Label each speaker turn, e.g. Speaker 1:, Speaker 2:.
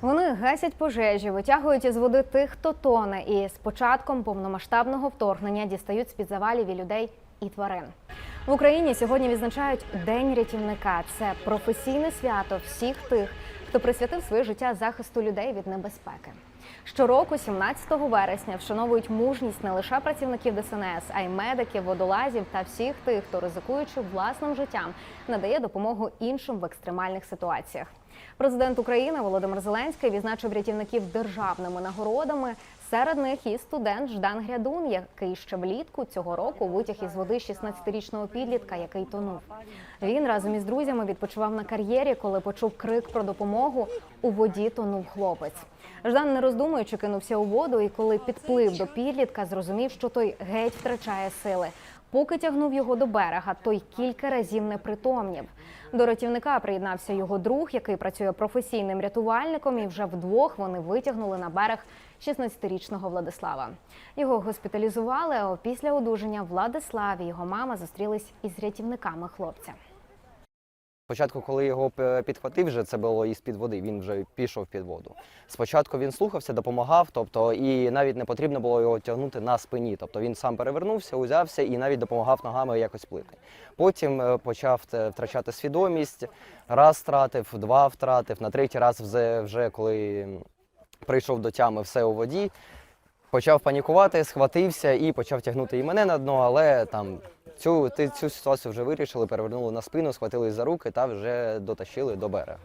Speaker 1: Вони гасять пожежі, витягують із води тих, хто тоне, і з початком повномасштабного вторгнення дістають з-під завалів і людей і тварин. В Україні сьогодні відзначають День рятівника. Це професійне свято всіх тих, хто присвятив своє життя захисту людей від небезпеки. Щороку, 17 вересня, вшановують мужність не лише працівників ДСНС, а й медиків, водолазів та всіх тих, хто ризикуючи власним життям, надає допомогу іншим в екстремальних ситуаціях. Президент України Володимир Зеленський відзначив рятівників державними нагородами. Серед них і студент Ждан Грядун, який ще влітку цього року витяг із води 16-річного підлітка, який тонув. Він разом із друзями відпочивав на кар'єрі, коли почув крик про допомогу. У воді тонув хлопець. Ждан, не роздумуючи, кинувся у воду, і коли підплив до підлітка, зрозумів, що той геть втрачає сили. Поки тягнув його до берега, той кілька разів не притомнів. До рятівника приєднався його друг, який працює професійним рятувальником, і вже вдвох вони витягнули на берег 16-річного Владислава. Його госпіталізували. А після одужання Владислав і його мама зустрілись із рятівниками хлопця.
Speaker 2: Спочатку, коли його підхватив, вже це було із під води. Він вже пішов під воду. Спочатку він слухався, допомагав, тобто і навіть не потрібно було його тягнути на спині. Тобто він сам перевернувся, узявся і навіть допомагав ногами якось плити. Потім е, почав е, втрачати свідомість. Раз втратив, два втратив. На третій раз вже коли прийшов до тями все у воді. Почав панікувати, схватився і почав тягнути і мене на дно, але там цю, цю ситуацію вже вирішили, перевернули на спину, схватили за руки та вже дотащили до берега.